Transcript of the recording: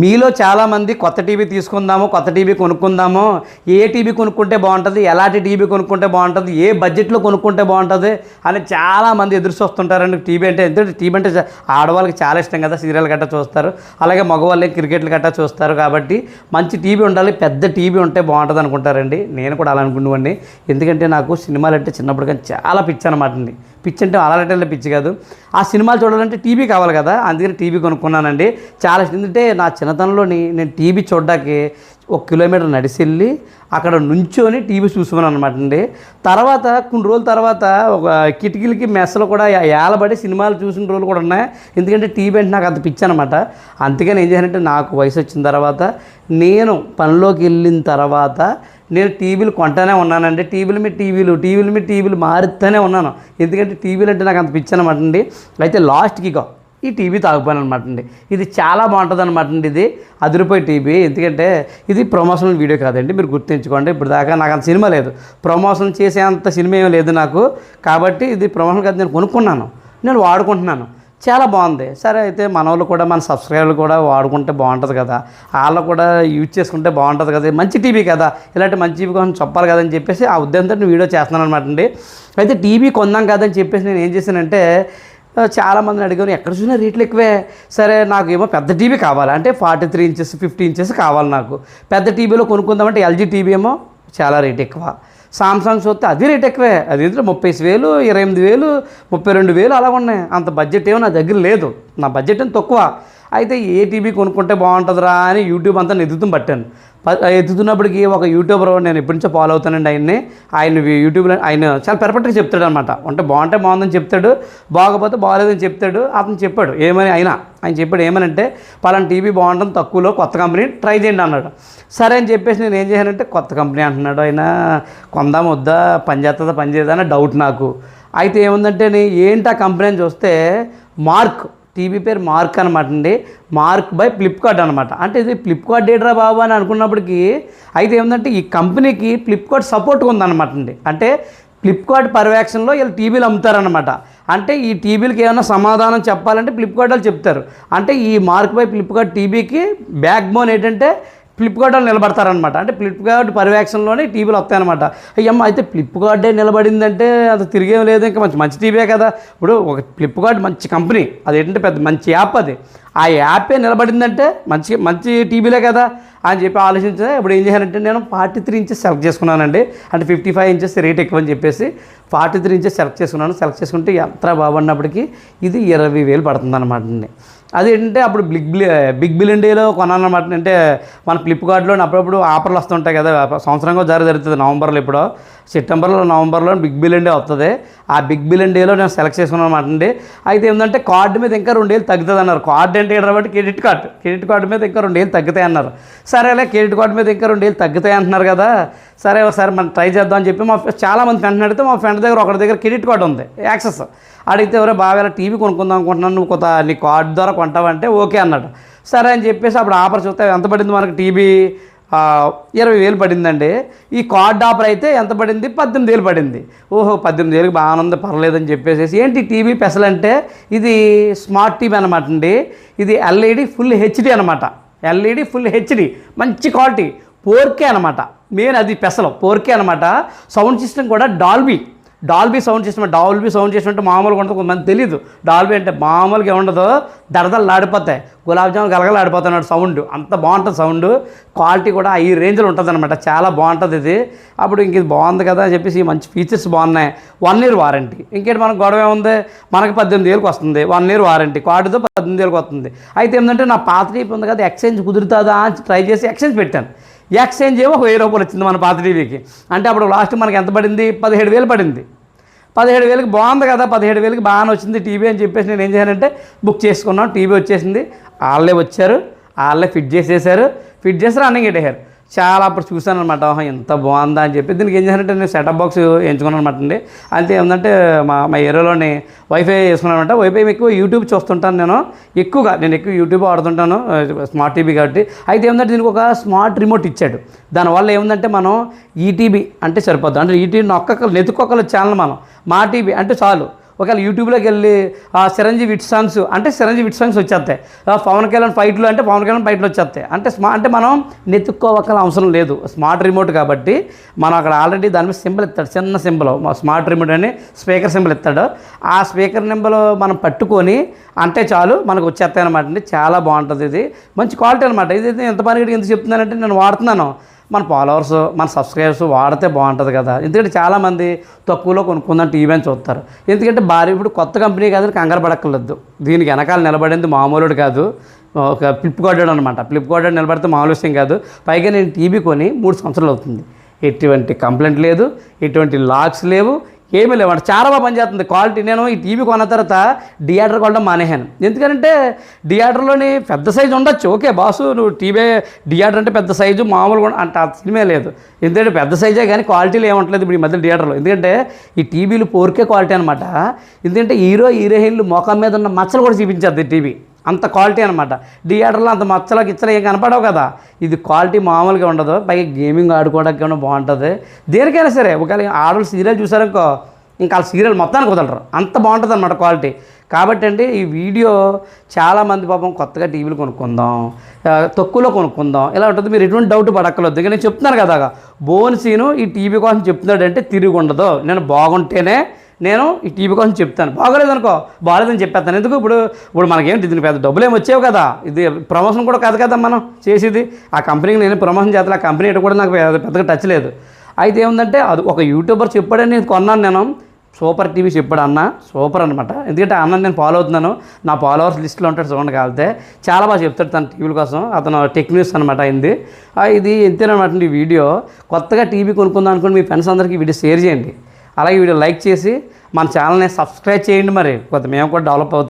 మీలో చాలామంది కొత్త టీవీ తీసుకుందాము కొత్త టీవీ కొనుక్కుందాము. ఏ టీవీ కొనుక్కుంటే బాగుంటుంది ఎలాంటి టీవీ కొనుక్కుంటే బాగుంటుంది ఏ బడ్జెట్లో కొనుక్కుంటే బాగుంటుంది అని చాలామంది ఎదురు చూస్తుంటారండి. టీవీ అంటే ఎందుకంటే టీవీ అంటే ఆడవాళ్ళకి చాలా ఇష్టం కదా సీరియల్ గట్టా చూస్తారు. అలాగే మగవాళ్ళకి క్రికెట్లు గట్టా చూస్తారు కాబట్టి మంచి టీవీ ఉండాలి పెద్ద టీవీ ఉంటే బాగుంటుంది అనుకుంటారండి. నేను కూడా అలా అనుకునేవాడిని ఎందుకంటే నాకు సినిమాలు అంటే చిన్నప్పుడు కానీ చాలా పిచ్చి అనమాట అండి. పిచ్చి అంటే అలాంటి పిచ్చి కాదు. ఆ సినిమాలు చూడాలంటే టీవీ కావాలి కదా. అందుకని టీవీ కొనుక్కున్నానండి. చాలా ఇష్టం. ఎందుకంటే నా చిన్నతనంలోని నేను టీవీ చూడడానికి ఒక కిలోమీటర్ నడిచి వెళ్ళి అక్కడ నుంచొని టీవీ చూసుకున్నాను అనమాట అండి తర్వాత కొన్ని రోజుల తర్వాత ఒక కిటికీలకి మెస్సలు కూడా ఏలబడి సినిమాలు చూసిన రోజులు కూడా ఉన్నాయి. ఎందుకంటే టీవీ అంటే నాకు అంత పిచ్చి అనమాట అందుకని ఏం చేయాలంటే నాకు వయసు వచ్చిన తర్వాత నేను పనిలోకి వెళ్ళిన తర్వాత నేను టీవీలు కొంటానే ఉన్నానండి. టీవీలు మీద టీవీలు టీవీలు మీద టీవీలు మారుతూనే ఉన్నాను. ఎందుకంటే టీవీలు అంటే నాకు అంత పిచ్చి అనమాట అండి. అయితే లాస్ట్కి ఇక ఈ టీవీ తాగిపోయాను అనమాట అండి. ఇది చాలా బాగుంటుంది అనమాట అండి ఇది. అదిరిపోయి టీవీ. ఎందుకంటే ఇది ప్రమోషనల్ వీడియో కాదండి. మీరు గుర్తుంచుకోండి. ఇప్పుడు దాకా నాకు అంత సినిమా లేదు. ప్రమోషన్ చేసేంత సినిమా ఏం లేదు నాకు. కాబట్టి ఇది ప్రమోషన్ కాదు. నేను కొనుక్కున్నాను. నేను వాడుకుంటున్నాను. చాలా బాగుంది. సరే అయితే మన వాళ్ళు కూడా మన సబ్స్క్రైబర్లు కూడా వాడుకుంటే బాగుంటుంది కదా. వాళ్ళు కూడా యూజ్ చేసుకుంటే బాగుంటుంది కదా. మంచి టీవీ కదా. ఇలాంటి మంచి టీవీ కోసం చెప్పాలి కదని చెప్పేసి ఆ ఉద్యమంతో నేను వీడియో చేస్తున్నాను అనమాట అండి. అయితే టీవీ కొందాం కదని చెప్పేసి నేను ఏం చేశానంటే ఆ, చాలామందిని అడిగాను ఎక్కడ చూసినా రేట్లు ఎక్కువే. సరే నాకు ఏమో పెద్ద టీవీ కావాలి. అంటే forty three inches fifty inches కావాలి నాకు. పెద్ద టీవీలో కొనుక్కుందామంటే ఎల్జీ టీవీ ఏమో చాలా రేట్ ఎక్కువ. సామ్సంగ్ చూస్తే అది రేట్ ఎక్కువే. అది ఏంటంటే ముప్పై వేలు ఇరవై ఎనిమిది వేలు ముప్పై రెండు వేలు అలా ఉన్నాయి. అంత బడ్జెట్ ఏమో నా దగ్గర లేదు. నా బడ్జెట్ ఏం తక్కువ. అయితే ఏ టీవీ కొనుక్కుంటే బాగుంటుందిరా అని యూట్యూబ్ అంతా ఎదుగుతూ పట్టాను. ఎత్తుతున్నప్పటికీ ఒక యూట్యూబర్ నేను ఎప్పటి నుంచో ఫాలో అవుతానండి ఆయన్ని. ఆయన యూట్యూబ్లో ఆయన చాలా పెర్ఫెక్ట్గా చెప్తాడు అనమాట అంటే బాగుంటే బాగుందని చెప్తాడు బాగపోతే బాగలేదని చెప్తాడు అతను చెప్పాడు ఏమని అయినా? ఆయన చెప్పాడు ఏమనంటే పలానా టీవీ బాగుంటుంది తక్కువలో కొత్త కంపెనీ ట్రై చేయండి అన్నాడు. సరే అని చెప్పేసి నేను ఏం చేశానంటే కొత్త కంపెనీ అంటున్నాడు ఆయన కొందాం వద్దా పని చేస్తుందా పని అని డౌట్ నాకు. అయితే ఏముందంటే ఏంటి ఆ కంపెనీ అని చూస్తే మార్క్ టీవీ పేరు మార్క్ అనమాట అండి మార్క్ బై ఫ్లిప్కార్ట్ అనమాట. అంటే ఇది ఫ్లిప్కార్ట్ ఏడ్రా బాబు అని అనుకున్నప్పటికీ అయితే ఏంటంటే ఈ కంపెనీకి ఫ్లిప్కార్ట్ సపోర్ట్ ఉందన్నమాట అండి అంటే ఫ్లిప్కార్ట్ పర్యవేక్షణలో వీళ్ళు టీవీలు అమ్ముతారనమాట. అంటే ఈ టీవీలకి ఏమైనా సమాధానం చెప్పాలంటే ఫ్లిప్కార్ట్ వాళ్ళు చెప్తారు. అంటే ఈ మార్క్ బై ఫ్లిప్కార్ట్ టీవీకి బ్యాక్ బోన్ ఏంటంటే ఫ్లిప్కార్ట్ వాళ్ళు నిలబడతారనమాట అంటే ఫ్లిప్కార్ట్ పర్యవేక్షణలోనే టీవీలు వస్తాయన్నమాట. అయ్యమ్మ అయితే ఫ్లిప్కార్టే నిలబడిందంటే అది తిరిగేం లేదు. ఇంకా మంచి మంచి టీవీయే కదా. ఇప్పుడు ఒక ఫ్లిప్కార్ట్ మంచి కంపెనీ అది ఏంటంటే పెద్ద మంచి యాప్ అది. ఆ యాపే నిలబడిందంటే మంచి మంచి టీవీలే కదా అని చెప్పి ఆలోచించే ఇప్పుడు ఏం చేశానంటే నేను ఫార్టీ త్రీ ఇంచెస్ సెలెక్ట్ చేసుకున్నానండి. అంటే ఫిఫ్టీ ఫైవ్ ఇంచెస్ రేట్ ఎక్కువ అని చెప్పేసి ఫార్టీ త్రీ ఇంచెస్ సెలెక్ట్ చేసుకున్నాను. సెలెక్ట్ చేసుకుంటే ఎంత బాగున్నప్పటికీ ఇది ఇరవై వేలు పడుతుంది అనమాట అండి. అదేంటంటే అప్పుడు బిగ్ బిల్ బిగ్ బిలియన్ డేలో కొనాలన్నమాట అనమాట. అంటే మన ఫ్లిప్కార్ట్లో అప్పుడప్పుడు ఆఫర్లు వస్తుంటాయి కదా సంవత్సరంగా జర జరుగుతుంది నవంబర్లో ఇప్పుడు. సెప్టెంబర్లో నవంబర్లో బిగ్ బిలియన్ డే వస్తుంది ఆ బిగ్ బిలియన్ డేలో నేను సెలెక్ట్ చేసుకున్నాను అనమాట అండి. అయితే ఏంటంటే కార్డు మీద ఇంకా రెండేళ్ళు తగ్గుతుంది అన్నారు. కార్డు అంటే కాబట్టి క్రెడిట్ కార్డు. క్రెడిట్ కార్డు మీద ఇంకా రెండేళ్ళు తగ్గుతాయి అన్నారు. సరే అలా క్రెడిట్ కార్డు మీద ఇంకా రెండేళ్ళు తగ్గుతాయి అంటున్నారు కదా. సరే ఒకసారి మనం ట్రై చేద్దాం అని చెప్పి మా చాలా మంది ఫ్రెండ్ని అడిగితే మా ఫ్రెండ్ దగ్గర ఒకరి దగ్గర క్రెడిట్ కార్డు ఉంది యాక్సెస్. అడిగితే ఎవరో బాగా టీవీ కొనుక్కుందాం అనుకుంటున్నాను నువ్వు కొత్త నీ కార్డు ద్వారా కొంటావంటే ఓకే అన్నాడు. సరే అని చెప్పేసి అప్పుడు ఆఫర్ చూస్తే ఎంత పడింది మనకి టీవీ? ఇరవై వేలు పడిందండి. ఈ కార్డ్ ఆఫర్ అయితే ఎంత పడింది? పద్దెనిమిది వేలు పడింది. ఓహో పద్దెనిమిది వేలకు బాగానే ఉంది పర్లేదని చెప్పేసి ఏంటి టీవీ స్పెషల్ అంటే? ఇది స్మార్ట్ టీవీ అనమాట అండి. ఇది ఎల్ఈడి ఫుల్ హెచ్డి అనమాట ఎల్ఈడి ఫుల్ హెచ్డి మంచి క్వాలిటీ ఫోర్కే అనమాట మెయిన్ అది పెసలు ఫోర్కే అనమాట సౌండ్ సిస్టమ్ కూడా Dolby. Dolby sound system Dolby sound system అంటే మామూలుగా ఉండదు కొంతమంది తెలియదు డాల్బీ అంటే మామూలుగా ఉండదు దడదలు ఆడిపోతాయి గులాబ్ జామున్ గలగలు ఆడిపోతున్నాడు సౌండ్. అంత బాగుంటుంది సౌండ్. క్వాలిటీ కూడా ఈ రేంజ్లో ఉంటుంది అనమాట చాలా బాగుంటుంది ఇది. అప్పుడు ఇంక ఇది బాగుంది కదా అని చెప్పేసి మంచి ఫీచర్స్ బాగున్నాయి. వన్ ఇయర్ వారంటీ ఇంకేంటి మనకు గొడవ ఏముంది? మనకి పద్దెనిమిది ఏళ్ళకి వస్తుంది. వన్ ఇయర్ వారంటీ కార్డుతో పద్దెనిమిది ఏళ్ళకి వస్తుంది. అయితే ఏంటంటే నా పాత టీవీ ఉంది కదా ఎక్స్చేంజ్ కుదురుతుందా అని ట్రై చేసి ఎక్స్చేంజ్ పెట్టాను. ఎక్స్చేంజ్ ఏమో ఒక వెయ్యి రూపాయలు వచ్చింది మన పాత టీవీకి. అంటే అప్పుడు లాస్ట్ మనకి ఎంత పడింది? పదిహేడు వేలు పడింది. పదిహేడు వేలకి బాగుంది కదా పదిహేడు వేలకి బాగానే వచ్చింది టీవీ అని చెప్పేసి నేను ఏం చేశానంటే బుక్ చేసుకున్నాను టీవీ వచ్చేసింది. వాళ్ళే వచ్చారు వాళ్ళే ఫిట్ చేసేసారు. ఫిట్ చేసి రన్నింగ్ పెట్టేశారు చాలా అప్పుడు చూశాను అనమాట ఎంత బాగుందా అని చెప్పి. దీనికి ఏం చేశానంటే నేను సెటప్ బాక్స్ ఎంచుకున్నాను అనమాట అండి. అంతే ఏంటంటే మా మా ఏరియాలోని వైఫై వేసుకున్నాను అనమాట వైఫై ఎక్కువ యూట్యూబ్ చూస్తుంటాను నేను. ఎక్కువగా నేను ఎక్కువ యూట్యూబ్ ఆడుతుంటాను స్మార్ట్ టీవీ కాబట్టి. అయితే ఏంటంటే దీనికి ఒక స్మార్ట్ రిమోట్ ఇచ్చాడు. దానివల్ల ఏముందంటే మనం ఈటీవీ అంటే సరిపోద్దాం. అంటే ఈటీవీ నొక్క నెతుకొక్కల ఛానల్ మనం. మా టీవీ అంటే చాలు. ఒకవేళ యూట్యూబ్లోకి వెళ్ళి ఆ, చిరంజీవి విట్ సాంగ్స్ అంటే చిరంజీవి విట్ సాంగ్స్ వచ్చేస్తాయి. పవన్ కళ్యాణ్ ఫైట్లు అంటే పవన్ కళ్యాణ్ ఫైట్లు వచ్చేస్తాయి. అంటే స్మా అంటే మనం నెత్తుక్కోవక్కల అవసరం లేదు. స్మార్ట్ రిమోట్ కాబట్టి మనం అక్కడ ఆల్రెడీ దాని మీద సింబల్ ఇస్తాడు చిన్న సింబల్ స్మార్ట్ రిమోట్ అని స్పీకర్ సింబల్ ఇస్తాడు ఆ స్పీకర్ నెంబర్ మనం పట్టుకొని అంటే చాలు మనకు వచ్చేస్తాయి అనమాట అండి. చాలా బాగుంటుంది ఇది. మంచి క్వాలిటీ అనమాట ఇది ఇది ఎంత పని ఎందుకు చెప్తున్నానంటే నేను వాడుతున్నాను. మన ఫాలోవర్స్ మన సబ్స్క్రైబర్స్ వాడితే బాగుంటుంది కదా. ఎందుకంటే చాలామంది తక్కువలో కొనుక్కుందాం టీవీ అని చూస్తారు. ఎందుకంటే భారీ ఇప్పుడు కొత్త కంపెనీ కాదని కంగారు పడక్కర్లేదు. దీనికి వెనకాల నిలబడింది మామూలుడు కాదు. ఒక ఫ్లిప్కార్ట్ అనమాట ఫ్లిప్కార్ట్ నిలబడితే మామూలు విషయం కాదు. పైగా నేను టీవీ కొని మూడు సంవత్సరాలు అవుతుంది. ఎటువంటి కంప్లైంట్ లేదు ఎటువంటి లాక్స్ లేవు ఏమీ లేవు అంటే. చాలా బాగా పనిచేస్తుంది క్వాలిటీ. నేను ఈ టీవీ కొన్న తర్వాత థియేటర్ కొనడం మానేహాను ఎందుకంటే థియేటర్లోని పెద్ద సైజు ఉండొచ్చు. ఓకే బాసు నువ్వు టీవీ థియేటర్ అంటే పెద్ద సైజు మామూలుగా అంటే ఆ సినిమా లేదు. ఎందుకంటే పెద్ద సైజే కానీ క్వాలిటీలు ఏముంటలేదు ఇప్పుడు ఈ మధ్య థియేటర్లో. ఎందుకంటే ఈ టీవీలు పోర్కే క్వాలిటీ అనమాట ఎందుకంటే హీరో హీరోయిన్లు ముఖం మీద ఉన్న మచ్చలు కూడా చూపించేది టీవీ. అంత క్వాలిటీ అనమాట థియేటర్లో అంత మచ్చల గిచ్చలు ఏం కనపడవు కదా. ఇది క్వాలిటీ మామూలుగా ఉండదు. పైగా గేమింగ్ ఆడుకోవడానికి కూడా బాగుంటుంది. దేనికైనా సరే ఒకవేళ ఆడవాళ్ళు సీరియల్ చూసారనుకో ఇంకా వాళ్ళ సీరియల్ మొత్తానికి వదలరు. అంత బాగుంటుంది అనమాట క్వాలిటీ. కాబట్టి అండి ఈ వీడియో చాలామంది పాపం కొత్తగా టీవీలు కొనుక్కుందాం తక్కువలో కొనుక్కుందాం. ఇలా ఉంటుంది? మీరు ఎటువంటి డౌట్ పడక్కర్లేదు. ఇంకా నేను చెప్తున్నాను కదా. బోన్ సీను ఈ టీవీ కోసం చెప్తున్నాడంటే తిరిగి ఉండదు. నేను బాగుంటేనే నేను ఈ టీవీ కోసం చెప్తాను. బాగోలేదు అనుకో బాగలేదని చెప్పేస్తాను. ఎందుకు? ఇప్పుడు ఇప్పుడు మనకేంటి దీనికి పెద్ద డబ్బులు ఏమి వచ్చేవి కదా. ఇది ప్రమోషన్ కూడా కాదు కదా మనం చేసేది. ఆ కంపెనీకి నేను ప్రమోషన్ చేస్తాను. ఆ కంపెనీ కూడా నాకు పెద్ద- పెద్దగా టచ్ లేదు. అయితే ఏముందంటే అది ఒక యూట్యూబర్ చెప్పాడని నేను కొన్నాను నేను. సూపర్ టీవీ చెప్పాడు అన్న. సూపర్ అనమాట ఎందుకంటే ఆ అన్న నేను ఫాలో అవుతున్నాను. నా ఫాలోవర్స్ లిస్ట్లో ఉంటాడు చూడండి కాలితే చాలా బాగా చెప్తాడు తన టీవీల కోసం. అతను టెక్ న్యూస్ అనమాట అయింది. ఇది ఇంతేనమాట ఈ వీడియో. కొత్తగా టీవీ కొనుక్కుందాం అనుకుని మీ ఫ్రెండ్స్ అందరికీ వీడియో షేర్ చేయండి. అలాగే వీడియో లైక్ చేసి మన ఛానల్ని సబ్స్క్రైబ్ చేయండి మరి. కొంత మేము కూడా డెవలప్ అవుతాం.